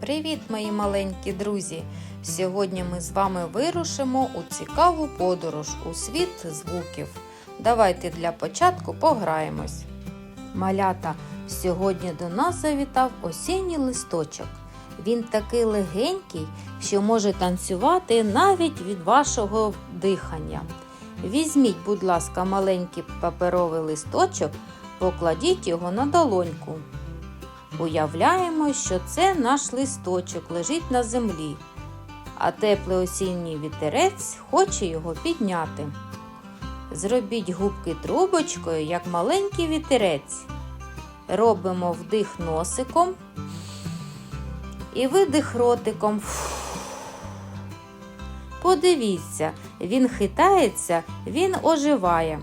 Привіт, мої маленькі друзі! Сьогодні ми з вами вирушимо у цікаву подорож у світ звуків. Давайте для початку пограємось. Малята, сьогодні до нас завітав осінній листочок. Він такий легенький, що може танцювати навіть від вашого дихання. Візьміть, будь ласка, маленький паперовий листочок, покладіть його на долоньку. Уявляємо, що це наш листочок лежить на землі, а теплий осінній вітерець хоче його підняти. Зробіть губки трубочкою, як маленький вітерець. Робимо вдих носиком і видих ротиком. Подивіться, він хитається, він оживає.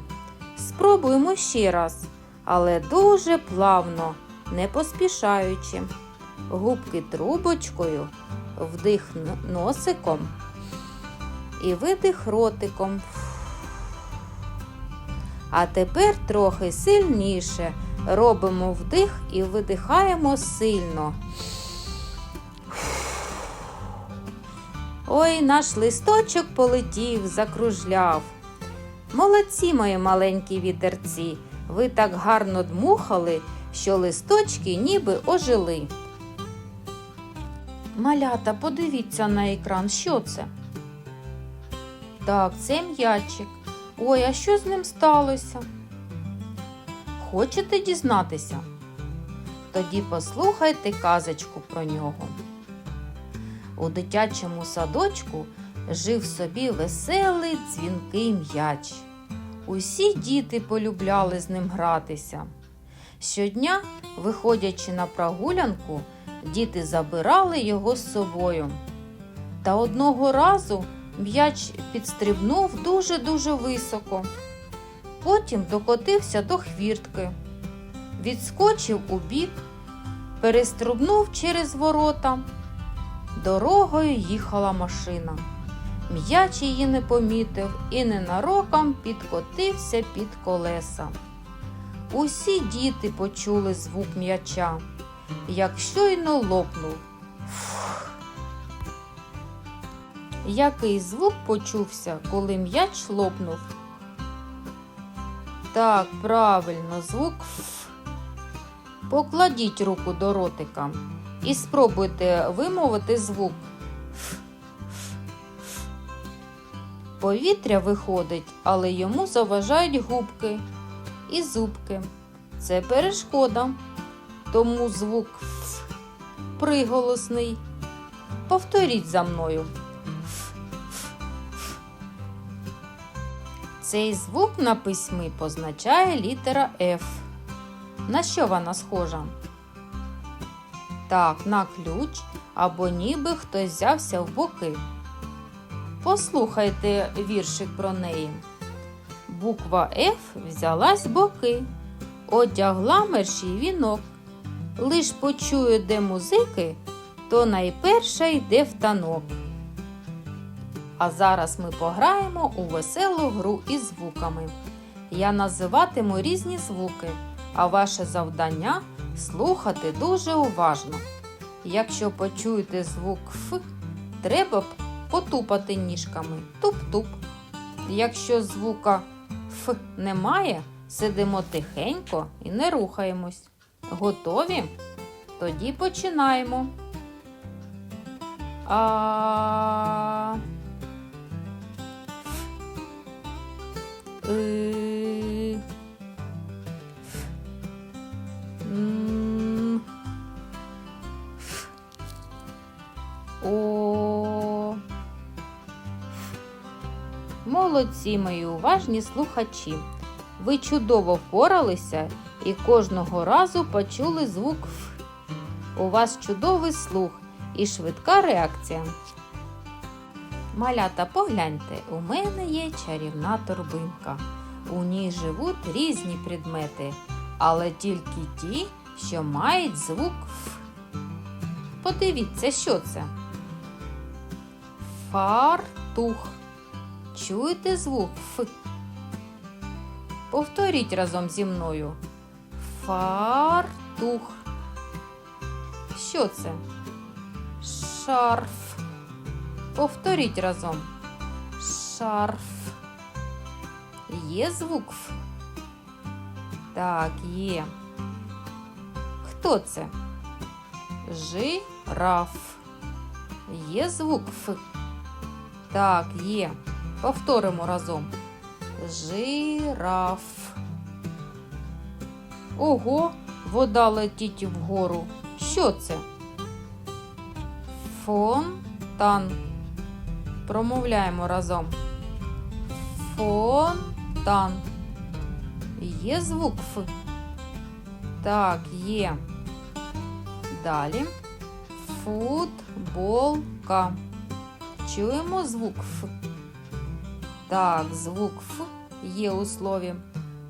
Спробуємо ще раз, але дуже плавно не поспішаючи. Губки трубочкою, вдих носиком і видих ротиком. А тепер трохи сильніше робимо вдих і видихаємо сильно. Ой, наш листочок полетів, закружляв. Молодці, мої маленькі вітерці, ви так гарно дмухали, що листочки ніби ожили. Малята, подивіться на екран, що це? Так, це м'ячик. Ой, а що з ним сталося? Хочете дізнатися? Тоді послухайте казочку про нього. У дитячому садочку жив собі веселий дзвінкий м'яч. Усі діти полюбляли з ним гратися. Щодня, виходячи на прогулянку, діти забирали його з собою. Та одного разу м'яч підстрибнув дуже-дуже високо. Потім докотився до хвіртки, відскочив у бік, перестрибнув через ворота. Дорогою їхала машина. М'яч її не помітив і ненароком підкотився під колеса. Усі діти почули звук м'яча, як щойно лопнув. Фух. Який звук почувся, коли м'яч лопнув? Так, правильно, звук Ф. Покладіть руку до ротика і спробуйте вимовити звук Ф. Ф. Повітря виходить, але йому заважають губки і зубки. Це перешкода. Тому звук Ф приголосний. Повторіть за мною. Цей звук на письмі позначає літера F. На що вона схожа? Так, на ключ або ніби хтось взявся в боки. Послухайте віршик про неї. Буква F взялась боки, одягла мерщій вінок. Лиш почує, де музики, то найперша йде в танок. А зараз ми пограємо у веселу гру із звуками. Я називатиму різні звуки, а ваше завдання слухати дуже уважно. Якщо почуєте звук Ф, треба потупати ніжками. Туп-туп. Якщо звука Ф немає, сидимо тихенько і не рухаємось. Готові? Тоді починаємо. А. И. М. О. Молодці мої уважні слухачі. Ви чудово впоралися і кожного разу почули звук Ф. У вас чудовий слух і швидка реакція. Малята, погляньте, у мене є чарівна торбинка. У ній живуть різні предмети, але тільки ті, що мають звук Ф. Подивіться, що це? Фартух. Чуєте звук Ф? Повторіть разом зі мною. Фартух. Що це? Шарф. Повторіть разом. Шарф. Є звук Ф? Так, є. Хто це? Жираф. Є звук Ф? Так, є. Повторимо разом. Жираф. Ого, вода летить вгору. Що це? Фонтан. Промовляємо разом. Фонтан. Є звук Ф? Так, є. Далі. Футболка. Чуємо звук Ф. Так, звук Ф є у слові.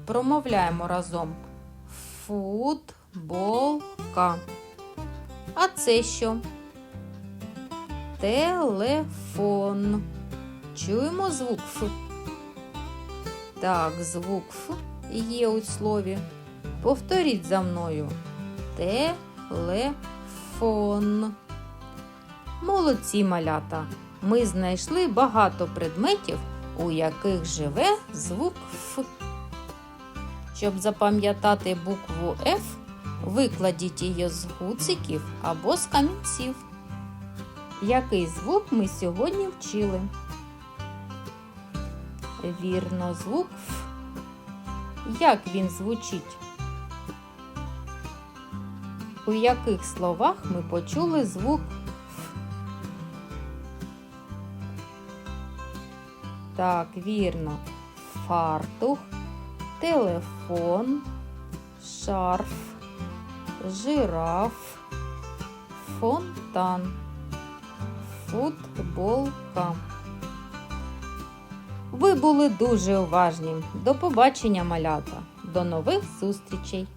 Промовляємо разом. Футболка. А це що? Телефон. Чуємо звук Ф. Так, звук Ф є у слові. Повторіть за мною. Телефон. Молодці малята. Ми знайшли багато предметів, у яких живе звук Ф. Щоб запам'ятати букву Ф, викладіть її з гуциків або з камінців. Який звук ми сьогодні вчили? Вірно, звук Ф. Як він звучить? У яких словах ми почули звук Так, вірно. Фартух, телефон, шарф, жираф, фонтан, футболка. Ви були дуже уважні. До побачення, малята. До нових зустрічей!